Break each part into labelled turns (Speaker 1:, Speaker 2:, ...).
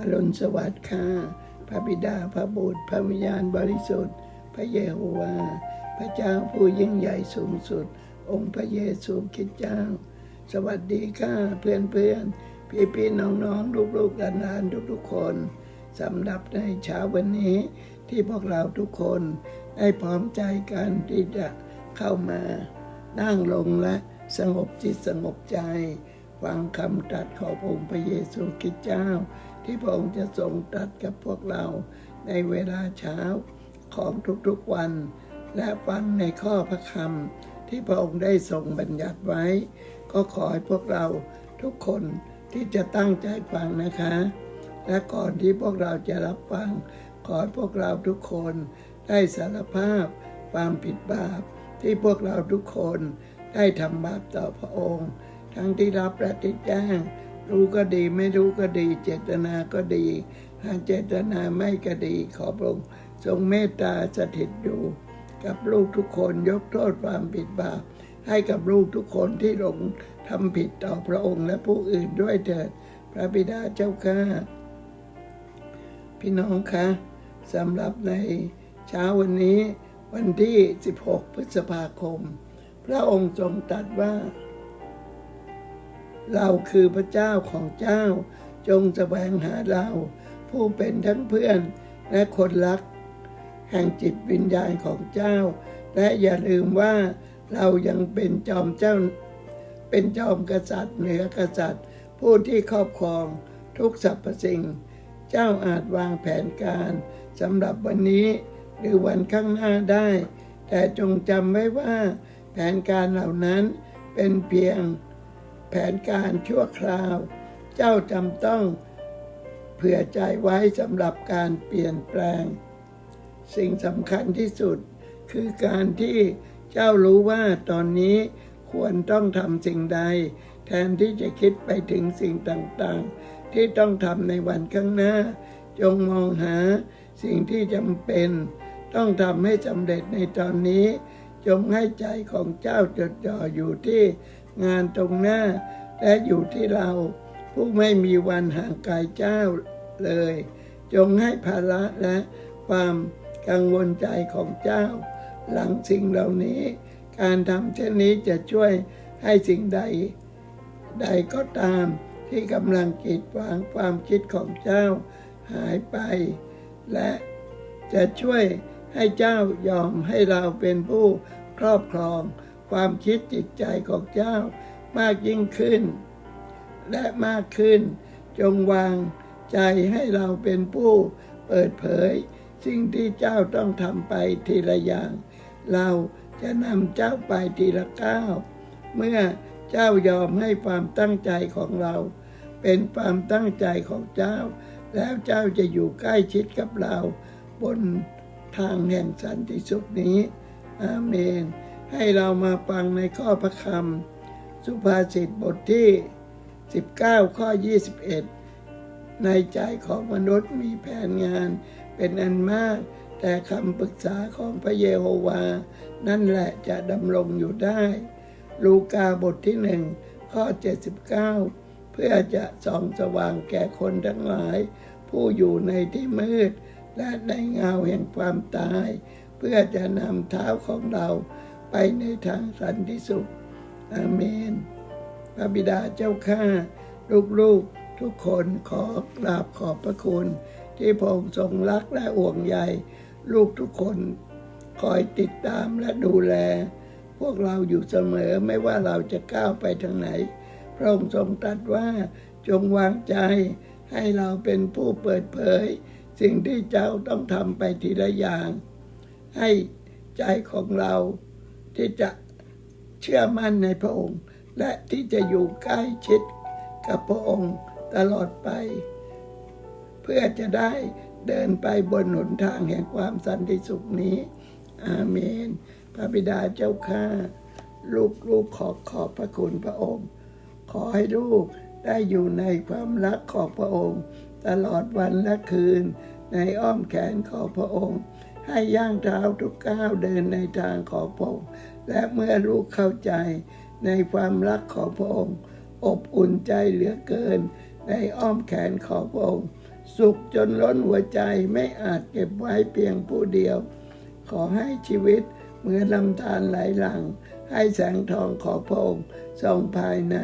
Speaker 1: อรุณสวัสดิ์ค่ะ พระบิดาพระบุตร พระวิญญาณบริสุทธิ์ พระเยโฮวาห์พระเจ้าผู้ยิ่งใหญ่สูงสุด องค์พระเยซูคริสต์เจ้า สวัสดีค่ะเพื่อนเพื่อนพี่พี่ๆน้องๆลูกๆหลานๆทุกๆคนสำหรับในเช้าวันนี้ที่พวกเราทุกคนได้พร้อมใจกันที่จะเข้ามา นั่งลงและสงบจิตสงบใจฟังคำตรัสขององค์พระเยซูคริสต์เจ้า ที่พระองค์จะทรงตรัสกับพวกเราในเวลาเช้าของทุกๆวัน และฟังในข้อพระคำที่พระองค์ได้ทรงบัญญัติไว้ ก็ขอให้พวกเราทุกคนที่จะตั้งใจฟังนะคะ และก่อนที่พวกเราจะรับฟัง ขอให้พวกเราทุกคนได้สารภาพความผิดบาปที่พวกเราทุกคนได้ทำบาปต่อพระองค์ ทั้งที่รับและที่แจ้ง รู้ก็ดีไม่รู้ก็ดี เจตนาก็ดีหากเจตนาไม่ก็ดีขอพระองค์ทรงเมตตาสถิตอยู่ กับลูกทุกคนยกโทษความผิดบาปให้กับลูกทุกคนที่หลงทำผิดต่อพระองค์และผู้อื่นด้วยเถิด พระบิดาเจ้าข้าพี่น้องคะสำหรับในเช้าวันนี้วันที่ 16 พฤษภาคม พระองค์ทรงตรัสว่า เราคือพระเจ้าของเจ้า จงแสวงหาเรา ผู้เป็นทั้งเพื่อนและคนรัก แห่งจิตวิญญาณของเจ้า และอย่าลืมว่าเรายังเป็นจอมเจ้า เป็นจอมกษัตริย์เหนือกษัตริย์ ผู้ที่ครอบครองทุกสรรพสิ่ง เจ้าอาจวางแผนการสำหรับวันนี้หรือวันข้างหน้าได้ แต่จงจำไว้ว่าแผนการเหล่านั้นเป็นเพียง แผนการชั่วคราว เจ้าจำต้องเผื่อใจไว้สำหรับการเปลี่ยนแปลง สิ่งสำคัญที่สุด คือการที่เจ้ารู้ว่าตอนนี้ควรต้องทำสิ่งใด แทนที่จะคิดไปถึงสิ่งต่างๆ ที่ต้องทำในวันข้างหน้า จงมองหาสิ่งที่จำเป็น ต้องทำให้สำเร็จในตอนนี้ จงให้ใจของเจ้าจดจ่ออยู่ที่ งานตรงหน้า และอยู่ที่เราผู้ไม่มีวันห่างไกลเจ้าเลย จงให้ภาระและความกังวลใจของเจ้า หลังสิ่งเหล่านี้ การทำเช่นนี้จะช่วยให้สิ่งใด ใดก็ตามที่กำลังกีดขวางความคิดของเจ้าหายไป และจะช่วยให้เจ้ายอมให้เราเป็นผู้ครอบครอง ความคิดจิตใจของเจ้ามากยิ่งขึ้น และมากขึ้น จงวางใจให้เราเป็นผู้เปิดเผย สิ่งที่เจ้าต้องทำไปทีละอย่าง เราจะนำเจ้าไปทีละก้าวเมื่อเจ้ายอมให้ความตั้งใจของเรา เป็นความตั้งใจของเจ้า แล้วเจ้าจะอยู่ใกล้ชิดกับเรา บนทางแห่งสันติสุขนี้ อาเมน ให้เรามาฟังในข้อพระคำสุภาษิตบทที่ 19 ข้อ 21 ในใจของมนุษย์มีแผนงานเป็นอันมาก แต่คำปรึกษาของพระเยโฮวา นั่นแหละจะดำรงอยู่ได้ ลูกาบทที่หนึ่งข้อ 79 เพื่อจะส่องสว่างแก่คนทั้งหลาย ผู้อยู่ในที่มืด และในเงาแห่งความตาย เพื่อจะนำเท้าของเรา ไปในทางสันติสุข อาเมน พระบิดาเจ้าข้า ลูกๆ ทุกคนขอกราบขอบพระคุณ ที่พระองค์ทรงรักและห่วงใยลูกทุกคนคอยติดตามและดูแล พวกเราอยู่เสมอไม่ว่าเราจะก้าวไปทางไหน พระองค์ทรงตรัสว่าจงวางใจให้เราเป็นผู้เปิดเผย สิ่งที่เจ้าต้องทำไปทีละอย่าง ให้ใจของเรา ที่จะเชื่อมั่นในพระองค์ และที่จะอยู่ใกล้ชิดกับพระองค์ตลอดไป เพื่อจะได้เดินไปบนหนทางแห่งความสันติสุขนี้ อาเมน พระบิดาเจ้าข้าลูกลูกขอขอบพระคุณพระองค์ ขอให้ลูกได้อยู่ในความรักของพระองค์ ตลอดวันและคืนในอ้อมแขนของพระองค์ ให้ย่างเท้าทุกก้าวเดินในทางของพระองค์และเมื่อลูกเข้าใจในความรักของพระองค์ อบอุ่นใจเหลือเกิน ในอ้อมแขนของพระองค์ สุขจนล้นหัวใจไม่อาจเก็บไว้เพียงผู้เดียว ขอให้ชีวิตเหมือนลำธารไหลหลัง ให้แสงทองของพระองค์ส่องภายใน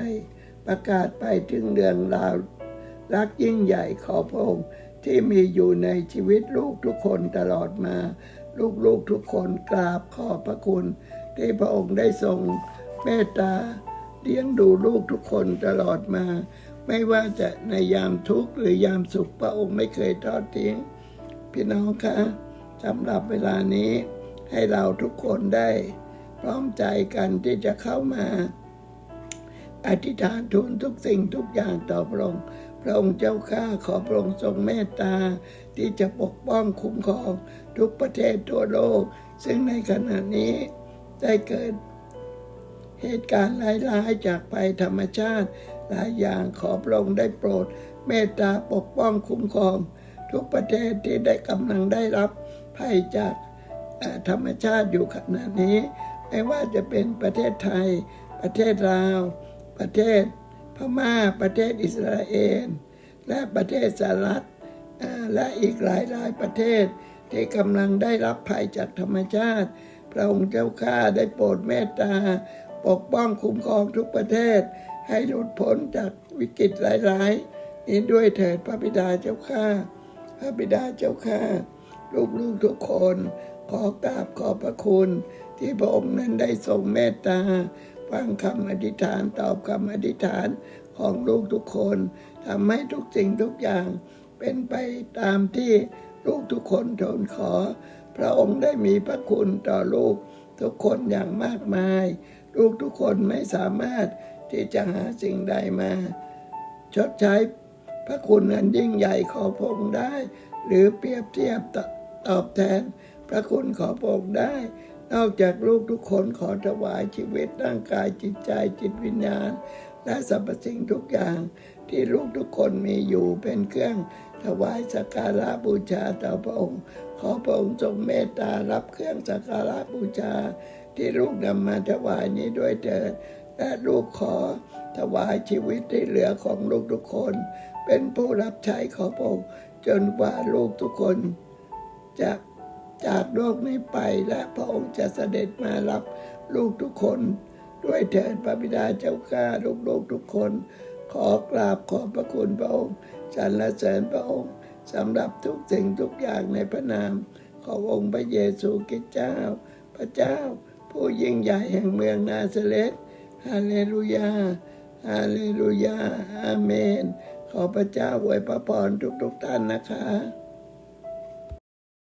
Speaker 1: ประกาศไปถึงเรื่องราวรักยิ่งใหญ่ขอพระองค์ ที่มีอยู่ในชีวิตลูกทุกคนตลอดมา ลูกๆทุกคนกราบขอบพระคุณ ที่พระองค์ได้ทรงเมตตาเลี้ยงดูลูกทุกคนตลอดมา ไม่ว่าจะในยามทุกข์หรือยามสุขพระองค์ไม่เคยทอดทิ้ง พี่น้องคะสำหรับเวลานี้ให้เราทุกคนได้พร้อมใจกันที่จะเข้ามา อธิษฐานทูลทุกสิ่งทุกอย่างต่อพระองค์ พระองค์เจ้าข้าขอพระองค์ทรงเมตตา ที่จะปกป้องคุ้มครองทุกประเทศทั่วโลก ซึ่งในขณะนี้ได้เกิดเหตุการณ์ร้ายๆจากภัยธรรมชาติหลายอย่างขอพระองค์ได้โปรด เมตตาปกป้องคุ้มครอง ทุกประเทศที่ได้กำลังได้รับภัยจากธรรมชาติอยู่ขณะนี้ ไม่ว่าจะเป็นประเทศไทย ประเทศลาว ประเทศ พม่าประเทศอิสราเอลและประเทศสหรัฐและอีกหลายหลายประเทศ ที่กำลังได้รับภัยจากธรรมชาติ พระองค์เจ้าข้าได้โปรดเมตตา ปกป้องคุ้มครองทุกประเทศ ให้หลุดพ้นจากวิกฤตหลายๆ นี้ด้วยเถิดพระบิดาเจ้าข้าพระบิดาเจ้าข้าลูกๆทุกคน ขอกราบขอบพระคุณที่พระองค์นั้นได้ทรงเมตตา ฟังคำอธิษฐานตอบคำอธิษฐานของลูกทุกคนทำให้ทุกสิ่งทุกอย่าง เป็นไปตามที่ลูกทุกคนทูลขอ พระองค์ได้มีพระคุณต่อลูกทุกคนอย่างมากมาย ลูกทุกคนไม่สามารถที่จะหาสิ่งใดมา ชดใช้พระคุณอันยิ่งใหญ่ของพระองค์ได้ หรือเปรียบเทียบตอบแทนพระคุณของพระองค์ได้ นอกจากลูกทุกคนขอถวายชีวิตร่างกายจิตใจจิตวิญญาณ และสรรพสิ่งทุกอย่างที่ลูกทุกคนมีอยู่เป็นเครื่องถวายสักการะบูชาต่อพระองค์ ขอพระองค์ทรงเมตตารับเครื่องสักการะบูชา ที่ลูกนำมาถวายนี้ด้วยเถิดและลูกขอถวายชีวิตที่เหลือของลูกทุกคน เป็นผู้รับใช้ของพระองค์จนกว่าลูกทุกคนจะ จากโลกนี้ไปและพระองค์จะเสด็จมารับลูกทุกคน ด้วยเถิดพระบิดาเจ้าข้าลูกๆทุกคน ขอกราบขอบพระคุณพระองค์สรรเสริญพระองค์สำหรับทุกสิ่งทุกอย่างในพระนาม ขององค์พระเยซูคริสต์เจ้า พระเจ้า ผู้ยิ่งใหญ่แห่งเมืองนาซาเรตฮาเลลูยาฮาเลลูยาอาเมน ขอพระเจ้าอวยพระพรทุกๆท่านนะคะ